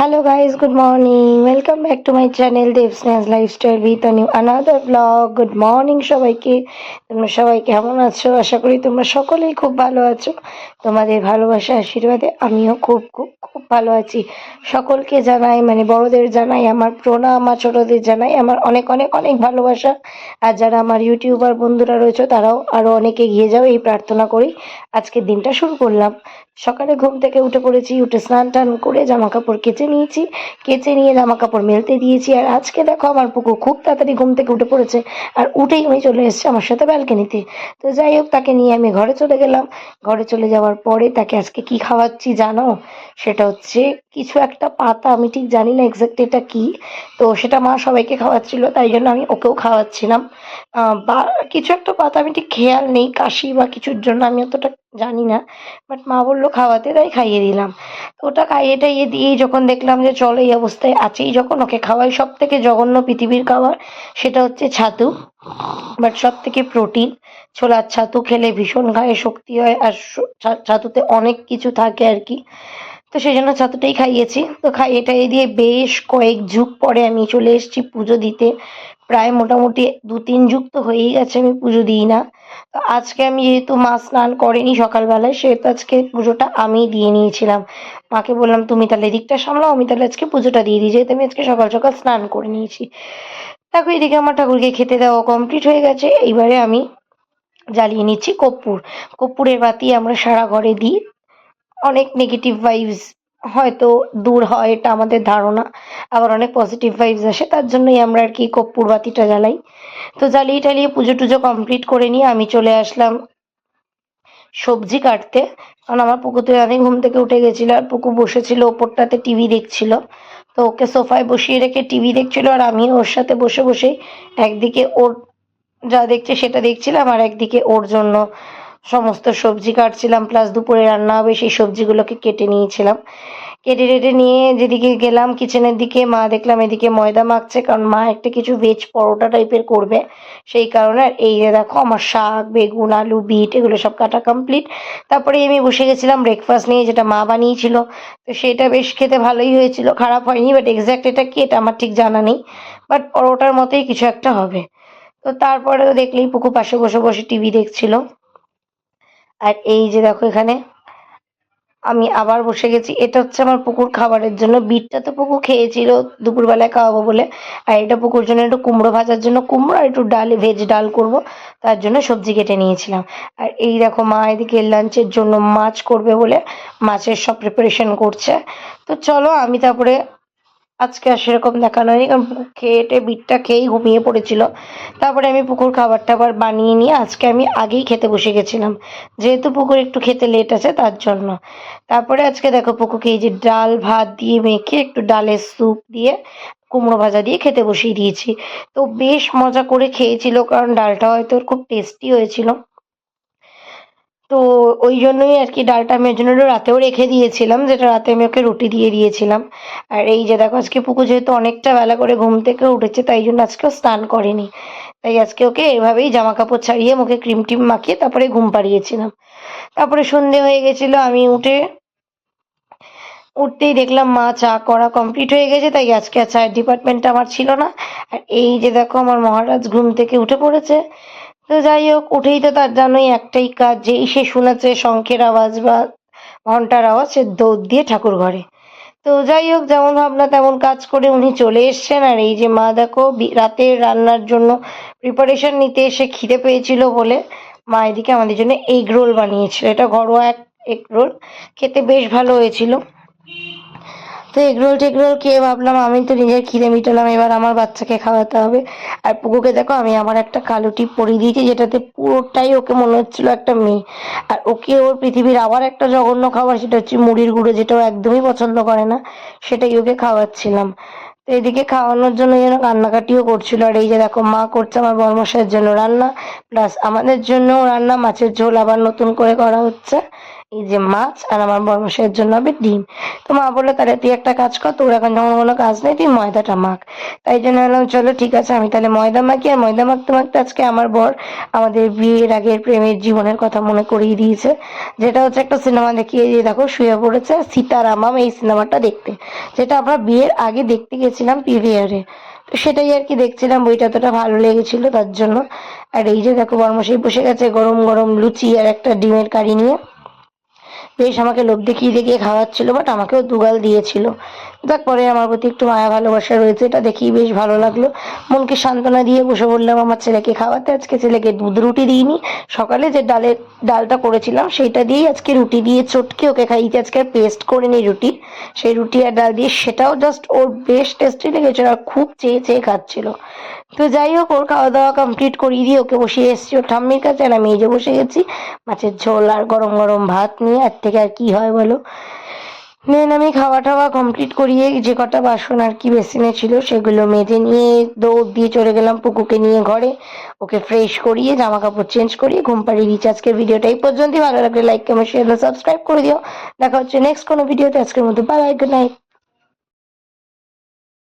Guys, good morning. Welcome back to my channel Devsna's Lifestyle with a new another vlog. Good morning সবাইকে। তোমরা সবাই কেমন আছো? আশা করি তোমরা সকলেই খুব ভালো আছো। তোমাদের ভালোবাসা আশীর্বাদে আমিও খুব খুব খুব ভালো আছি। সকলকে জানাই মানে বড়দের জানাই আমার প্রণাম আমার ছোটদের জানাই আমার অনেক অনেক অনেক ভালোবাসা। আর যারা আমার ইউটিউবার বন্ধুরা রয়েছে তারাও আরও অনেক এগিয়ে যাও এই প্রার্থনা করি। আজকের দিনটা শুরু করলাম। সকালে ঘুম থেকে উঠে পড়েছি উঠে স্নান টান করে জামা কাপড় কেচে নিয়েছি, কেচে নিয়ে জামা কাপড় মেলতে দিয়েছি, আর আজকে দেখো আমার পুকুর খুব তাড়াতাড়ি ঘুম থেকে উঠে পড়েছে, আর উঠেই আমি চলে এসেছি আমার সাথে ব্যালকনিতে। তো যাই হোক, তাকে নিয়ে আমি ঘরে চলে গেলাম। ঘরে চলে যাওয়ার পরে তাকে আজকে কি খাওয়াচ্ছি জানো? সেটা হচ্ছে কিছু একটা পাতা, আমি ঠিক জানি না এক্সাক্ট এটা কি, তো সেটা মা সবাইকে খাওয়াচ্ছিল, তাই জন্য আমি ওকেও খাওয়াচ্ছিলাম। বা, কিছু একটা পাতা, আমি ঠিক খেয়াল নেই কাশি বা কিছুর জন্য আমি অতটা জানি না বাট মা বলল খাওয়াতে, তাই খাইয়ে দিলাম। ওটা খাইয়ে টাইয়ে দিয়েই যখন দেখলাম যে চল এই অবস্থায় আছেই যখন ওকে খাওয়াই সব থেকে জঘন্য পৃথিবীর খাবার, সেটা হচ্ছে ছাতু বাট সব থেকে প্রোটিন ছোলার ছাতু খেলে ভীষণ গায়ে শক্তি হয়, আর ছাতুতে অনেক কিছু থাকে আর কি। তো সেই জন্য ছাতুটাই খাইয়েছি, তো খাইয়ে টাইয়ে দিয়ে বেশ কয়েক যুগ পরে আমি চলে এসেছি পুজো দিতে। প্রায় মোটামুটি দু তিন যুগ তো হয়েই গেছে, আমি পুজো দিই না। তো আজকে আমি যেহেতু মা স্নান করেনি সকালবেলায়, সেহেতু আজকে পুজোটা আমি দিয়ে নিয়েছিলাম। মাকে বললাম, তুমি তাহলে এদিকটা সামলাও, আমি তাহলে আজকে পুজোটা দিয়ে দিই, যেহেতু আমি আজকে সকাল সকাল স্নান করে নিয়েছি। দেখো, এদিকে আমার ঠাকুরকে খেতে দেওয়া কমপ্লিট হয়ে গেছে। এইবারে আমি জ্বালিয়ে নিচ্ছি কর্পূর। কর্পূরের বাতি আমরা সারা ঘরে দিই। অনেক নেগেটিভ ভাইবস হয়তো দূর হয়, এটা আমাদের ধারণা। আবার অনেক পজিটিভ ভাইবস আসে, তার জন্যই আমরা আর কি কর্পূর বাতিটা জ্বালাই। তো জ্বালিয়ে টালিয়ে পুজো টুজো কমপ্লিট করে নিয়ে আমি চলে আসলাম সবজি কাটতে। কারণ আমার পুকুতে আমি ঘুম থেকে উঠে গেছিল আর পুকু বসেছিল, ওপরটাতে টিভি দেখছিল। তো ওকে সোফায় বসিয়ে রেখে টিভি দেখছিল আর আমি ওর সাথে বসে বসে একদিকে ওর যা দেখছে সেটা দেখছিলাম আর একদিকে ওর জন্য সমস্ত সবজি কাটছিলাম প্লাস দুপুরে রান্না হবে, সেই সবজিগুলোকে কেটে নিয়েছিলাম। কেটে টেটে নিয়ে যেদিকে গেলাম কিচেনের দিকে, মা দেখলাম এদিকে ময়দা মাখছে, কারণ মা একটা কিছু ভেজ পরোটা টাইপের করবে। সেই কারণে এই যে দেখো, আমার শাক, বেগুন, আলু, বিট, এগুলো সব কাটা কমপ্লিট তারপরে আমি বসে গেছিলাম ব্রেকফাস্ট নিয়ে, যেটা মা বানিয়েছিল। তো সেটা বেশ খেতে ভালোই হয়েছিল। খারাপ হয়নি বাট এক্স্যাক্ট এটা কি, এটা আমার ঠিক জানা নেই। বাট পরোটার মতোই কিছু একটা হবে। তো তারপরে দেখলেই পুকু পাশে বসে বসে টিভি দেখছিল। আর এই যে দেখো এখানে, আমি আবার বসে গেছি। এটা হচ্ছে আমার পুকুর খাবারের জন্য। বিটটা তো পুকুর খেয়েছিল, দুপুরবেলায় খাওয়াবো বলে। আর এটা পুকুর জন্য একটু কুমড়ো ভাজার জন্য কুমড়ো আর একটু ডাল, ভেজ ডাল করব। তার জন্য সবজি কেটে নিয়েছিলাম। আর এই দেখো মা এদিকে লাঞ্চের জন্য মাছ করবে বলে মাছের সব প্রিপারেশন করছে। তো চলো আমি তারপরে আজকে আর সেরকম দেখানো হয়নি। কারণ পুকুর খেয়ে টেয়ে বিটটা খেয়েই ঘুমিয়ে পড়েছিল। তারপরে আমি পুকুর খাবার টাবার বানিয়ে নিয়ে আজকে আমি আগেই খেতে বসে গেছিলাম। যেহেতু পুকুর একটু খেতে লেট আছে, তার জন্য। তারপরে আজকে দেখো পুকুরকে এই যে ডাল, ভাত দিয়ে মেখে একটু ডালের স্যুপ দিয়ে কুমড়ো ভাজা দিয়ে খেতে বসিয়ে দিয়েছি। তো বেশ মজা করে খেয়েছিল, কারণ ডালটা হয়তো খুব টেস্টি হয়েছিল। তো ওই জন্যই আর কি ডালটা আমি ওই জন্য রাতেও রেখে দিয়েছিলাম, যেটা রাতে আমি ওকে রুটি দিয়ে দিয়েছিলাম। আর এই যে দেখো, আজকে পুকু যেহেতু অনেকটা বেলা করে ঘুম থেকে উঠেছে, তাই জন্য আজকে ও স্নান করেনি। তাই আজকে ওকে এভাবেই জামা কাপড় ছাড়িয়ে মুখে ক্রিম টিম মাখিয়ে তারপরে ঘুম পাড়িয়েছিলাম। তারপরে সন্ধে হয়ে গেছিল, আমি উঠে, উঠতেই দেখলাম মা চা করা কমপ্লিট হয়ে গেছে, তাই আজকে আর চায়ের ডিপার্টমেন্টটা আমার ছিল না। আর এই যে দেখো, আমার মহারাজ ঘুম থেকে উঠে পড়েছে। তো যাই হোক, উঠেই তো তার জানোই একটাই কাজ যেই সে শুনেছে শঙ্খের আওয়াজ বা ঘণ্টার আওয়াজ, সে দৌড় দিয়ে ঠাকুর ঘরে। তো যাই হোক, যেমন ভাবনা তেমন কাজ করে উনি চলে এসছেন। আর এই যে মা দেখো রাতের রান্নার জন্য প্রিপারেশন নিতে এসে খিদে পেয়েছিল বলে মা এদিকে আমাদের জন্য এগ রোল বানিয়েছিল। এটা ঘরোয়া এক এগ রোল। খেতে বেশ ভালো হয়েছিল। তো এগ রোল টেগ রোল খেয়ে ভাবলাম, আমি তো নিজের খিদে মিটালাম, এবার আমার বাচ্চাকে খাওয়াতে হবে। আর পুকুকে দেখো, আমি আমার একটা কালো টিপ পরিয়ে দিয়েছি, যেটাতে পুরোটাই ওকে মনে হচ্ছিল একটা মেয়ে। আর ওকে ওর পৃথিবীর আবার একটা জঘন্য খাবার, সেটা হচ্ছে মুড়ির গুঁড়ো, যেটা ও একদমই পছন্দ করে না, সেটাই ওকে খাওয়াচ্ছিলাম। তো এদিকে খাওয়ানোর জন্য যেন কান্নাকাটিও করছিল, আর এই যে দেখো, মা করছে আমার বর্মশাইয়ের জন্য রান্না প্লাস আমাদের জন্য রান্না, মাছের ঝোল আবার নতুন করে করা হচ্ছে। এই যে মাছ আর আমার বর্মশের জন্য হবে ডিম। তো মা বলল, তাহলে তুই একটা কাজ কর, তোর এখন যখন কোনো কাজ নেই, তুই ময়দাটা মাখ। তাই জন্য বললাম, চলো ঠিক আছে, আমি তাহলে ময়দা মাখি। আর ময়দা মাখতে মাখতে আজকে আমার বর আমাদের বিয়ের আগের প্রেমের জীবনের কথা মনে করিয়ে দিয়েছে, যেটা হচ্ছে একটা সিনেমা দেখিয়ে দিয়ে দেখো, শুয়ে পড়েছে সীতারামাম এই সিনেমাটা দেখতে, যেটা আমরা বিয়ের আগে দেখতে গেছিলাম পিভিআরে তো সেটাই আর কি দেখছিলাম, বইটা এতটা ভালো লেগেছিল তার জন্য। আর এই যে দেখো বর্মশাই বসে গেছে গরম গরম লুচি আর একটা ডিমের কারি নিয়ে। বেশ আমাকে লোভ দেখিয়ে দেখিয়ে খাওয়াচ্ছিল বাট আমাকেও দুগাল দিয়েছিল। তারপরে আমার প্রতি একটু মায়া, ভালোবাসা রয়েছে, এটা দেখেই বেশ ভালো লাগল। মনকে সান্ত্বনা দিয়ে বসে বললাম, আমার ছেলেকে খাওয়াতে, আজকে ছেলেকে দুধ রুটি দিইনি। সকালে যে ডালের, ডালটা করেছিলাম, সেইটা দিয়েই আজকে রুটি দিয়ে চটকে ওকে খাইয়েছি। আজকে পেস্ট করে নিই রুটি। সেই রুটি আর ডাল দিয়ে, সেটাও জাস্ট ওর বেশ টেস্টি লেগেছিল আর খুব চেয়ে চেয়ে খাচ্ছিল। তো যাই হোক, ওর খাওয়া দাওয়া কমপ্লিট করিয়ে দিয়ে ওকে বসিয়ে এসেছি। ওর ঠাম্মির কাছে আর আমি এই যে বসে গেছি। মাছের ঝোল আর গরম গরম ভাত নিয়ে আর থেকে আর কি হয় বলো? দেন আমি খাওয়া টাওয়া কমপ্লিট করিয়ে যে কটা বাসন আর কি বেসিনে ছিল সেগুলো মেজে নিয়ে দৌড় দিয়ে চলে গেলাম পুকুকে নিয়ে ঘরে। ওকে ফ্রেশ করিয়ে জামা কাপড় চেঞ্জ করিয়ে ঘুম পাড়িয়ে রিচার্জকে ভিডিওটা এই পর্যন্তই। ভালো লাগলে লাইক কমেন্ট শেয়ার সাবস্ক্রাইব করে দিও। দেখা হচ্ছে নেক্সট কোনো ভিডিওতে। আজকের মধ্যে বাই বাই গুড নাইট